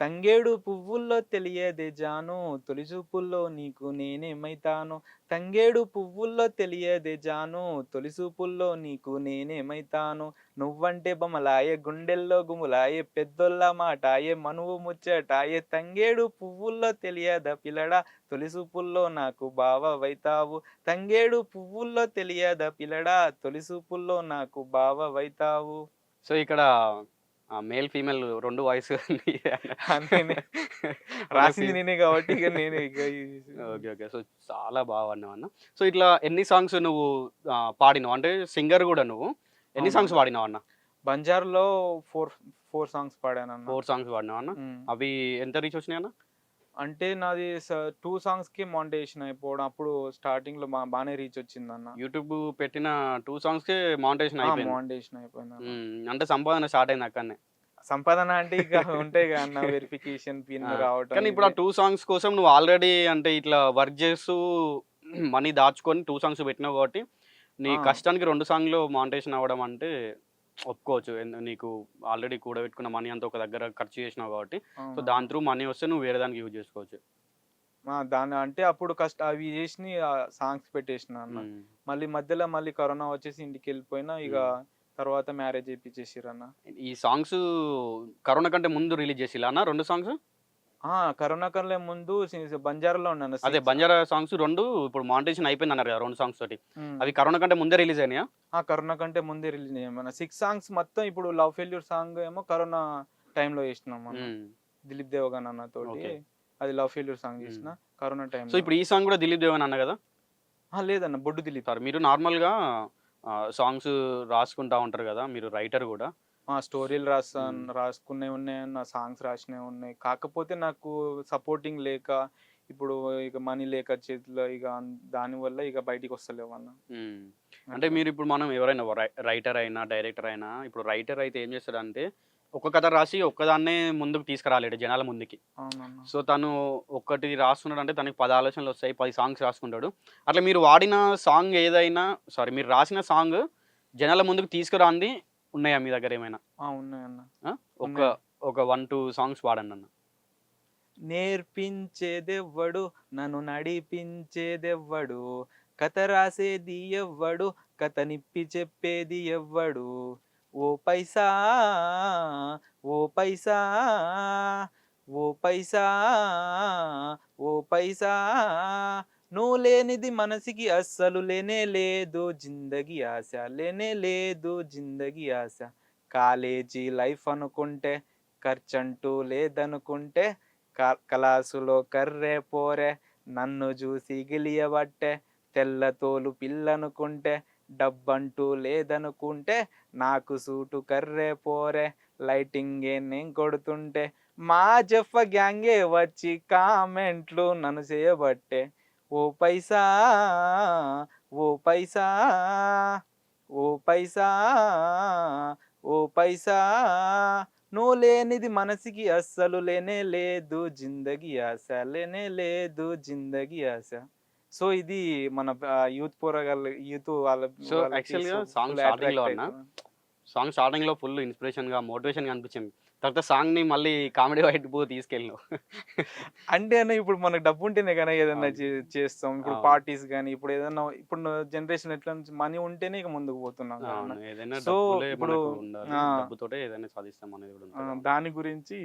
తంగేడు పువ్వుల్లో తెలియదే జాను తొలిచూపుల్లో నీకు నేనేమైతాను? తంగేడు పువ్వుల్లో తెలియదే జాను తొలిసూపుల్లో నీకు నేనేమైతాను? నువ్వంటే బొమ్మలాయే గుండెల్లో గుములాయే పెద్దొల్ల మాటాయే మనువు ముచ్చటాయే. తంగేడు పువ్వుల్లో తెలియద పిల్లడా? తొలిసూపుల్లో నాకు బావవైతావు. తంగేడు పువ్వుల్లో తెలియద పిల్లడా? తొలిసూపుల్లో నాకు బావవైతావు. సో ఇక్కడ మేల్ ఫీమేల్ రెండు వాయిస్ రాసింది నేనే కాబట్టి ఇక నేనే ఓకే ఓకే. సో చాలా బాగా పాడినావు అన్న సో ఇట్లా ఎన్ని సాంగ్స్ నువ్వు పాడినావు? అంటే సింగర్ కూడా నువ్వు. ఎన్ని. సాంగ్స్ పాడినావు అన్న బంజార్లో ఫోర్ ఫోర్ సాంగ్స్ పాడాను ఫోర్ సాంగ్స్ పాడినావు అన్న. అవి ఎంత రీచ్ వచ్చినాయి అన్న అంటే నాది టూ సాంగ్స్కి మానిటేషన్ అయిపోవడం అప్పుడు స్టార్టింగ్లో బాగానే రీచ్ వచ్చింది అన్న యూట్యూబ్ పెట్టిన టూ సాంగ్స్కి మానిటేషన్ అయిపోయింది అయిపోయింది అంటే సంపాదన స్టార్ట్ అయింది అక్కడనే సంపాదన అంటే ఇక ఉంటాయి కదా అన్న వెరిఫికేషన్ పిన్ రావటం కానీ ఇప్పుడు ఆ. టూ సాంగ్స్ కోసం నువ్వు ఆల్రెడీ అంటే ఇట్లా వర్క్ చేస్తూ మనీ దాచుకొని టూ సాంగ్స్ పెట్టినావు కాబట్టి నీ. కష్టానికి రెండు సాంగ్లు మానిటేషన్ అవ్వడం అంటే ఒప్పుకోవచ్చు. నీకు ఆల్రెడీ కూడబెట్టుకున్న మనీ అంతా ఒక దగ్గర ఖర్చు చేసినావు కాబట్టి సో. దాని త్రూ మనీ వస్తే నువ్వు వేరే దానికి యూజ్ చేసుకోవచ్చు. దాని అంటే అప్పుడు కష్ట అవి చేసి సాంగ్స్ పెట్టేసిన అన్న. మళ్ళీ మధ్యలో మళ్ళీ కరోనా వచ్చేసి ఇంటికి వెళ్ళిపోయినా ఇక తర్వాత మ్యారేజ్ చేయించేసిరు అన్న ఈ సాంగ్స్ కరోనా కంటే ముందు రిలీజ్ చేసిలా అన్న రెండు సాంగ్స్? కరోనా కన్నా ముందు బంజారాలో ఉన్నాను అదే. బంజారా సాంగ్స్ రెండు ఇప్పుడు మానిటేషన్ అయిపోయింది అన్నారు కదా రెండు సాంగ్స్ తోటి. అవి కరోనా కంటే ముందే రిలీజ్ అయినాయా ఆ కరోనా కంటే ముందే రిలీజ్ అయ్యాం సిక్స్ సాంగ్స్ మొత్తం ఇప్పుడు లవ్ ఫెయిల్యూర్ సాంగ్ ఏమో కరోనా టైంలో చేసినాం మనం. దిలీప్ దేవగన్ అన్న తోటి. అది లవ్ ఫెయిల్యూర్ సాంగ్ చేసిన కరోనా టైం సో ఇప్పుడు ఈ సాంగ్ కూడా దిలీప్ దేవన్ అన్న కదా లేదన్న బొడ్డు దిలీప్ సార్ మీరు నార్మల్గా సాంగ్స్ రాసుకుంటా ఉంటారు కదా మీరు రైటర్ కూడా స్టోరీలు రాస్తాను రాసుకునే ఉన్నాయి నా సాంగ్స్ రాసినవి ఉన్నాయి. కాకపోతే నాకు సపోర్టింగ్ లేక ఇప్పుడు ఇక మనీ లేక చేతిలో ఇక దాని వల్ల ఇక బయటికి వస్తలేవు అన్న. అంటే మీరు ఇప్పుడు మనం ఎవరైనా రైటర్ అయినా డైరెక్టర్ అయినా ఇప్పుడు రైటర్ అయితే ఏం చేస్తాడంటే ఒక కథ రాసి ఒక్కదాన్నే ముందుకు తీసుకురాలేడు జనాల ముందుకి. సో తను ఒక్కటి రాస్తున్నాడు అంటే తనకి పది ఆలోచనలు వస్తాయి పది సాంగ్స్ రాసుకుంటాడు. అట్లా మీరు వాడిన సాంగ్ ఏదైనా సారీ మీరు రాసిన సాంగ్ జనాల ముందుకు తీసుకురాంది ఉన్నాయా మీ దగ్గర ఏమైనా ఉన్నాయన్న? ఒక. ఒక వన్ టూ సాంగ్స్ వాడండి అన్న నేర్పించేదెవ్వడు నన్ను నడిపించేదెవ్వడు కథ రాసేది ఎవ్వడు కథ నిప్పి చెప్పేది ఎవ్వడు ఓ పైసా ఓ పైసా ఓ పైసా ఓ పైసా నువ్వు లేనిది మనసుకి అస్సలు లేనే లేదు. జిందగీ ఆశ లేనే లేదు. జిందగీ ఆశ కాలేజీ లైఫ్ అనుకుంటే ఖర్చంటూ లేదనుకుంటే క- కలాసులో కర్రే పోరే నన్ను చూసి గిలియబట్టే తెల్ల తోలు పిల్లనుకుంటే డబ్బంటూ లేదనుకుంటే నాకు సూటు కర్రే పోరే లైటింగే నేను కొడుతుంటే మా జఫ గ్యాంగే వచ్చి కామెంట్లు నన్ను చేయబట్టే ఓ పైసా ఓ పైసా ఓ పైసా ఓ పైసా నువ్వు లేనిది మనసుకి అస్సలు లేనే లేదు జిందగీ ఆశ లేనే లేదు జిందగీ ఆశ సో ఇది మన యూత్ పోరగాళ్ళ యూత్ వాళ్ళ So, వాళ్ళకి actually గా so song full starting attract లో అన్నా, అవుతుంది. సాంగ్ స్టార్టింగ్లో ఫుల్ ఇన్స్పిరేషన్గా మోటివేషన్గా అనిపించింది. తర్వాత సాంగ్ని మళ్ళీ కామెడీ వైట్ పో తీసుకెళ్ళినావు. అంటే అన్న ఇప్పుడు మనకు డబ్బు ఉంటేనే కానీ ఏదైనా చేస్తాం. ఇప్పుడు. పార్టీస్ కానీ ఇప్పుడు ఏదైనా ఇప్పుడు జనరేషన్ ఎట్లా మనీ ఉంటేనే ఇక ముందుకు పోతున్నాం డబ్బులే ఇప్పుడు. దాని గురించి.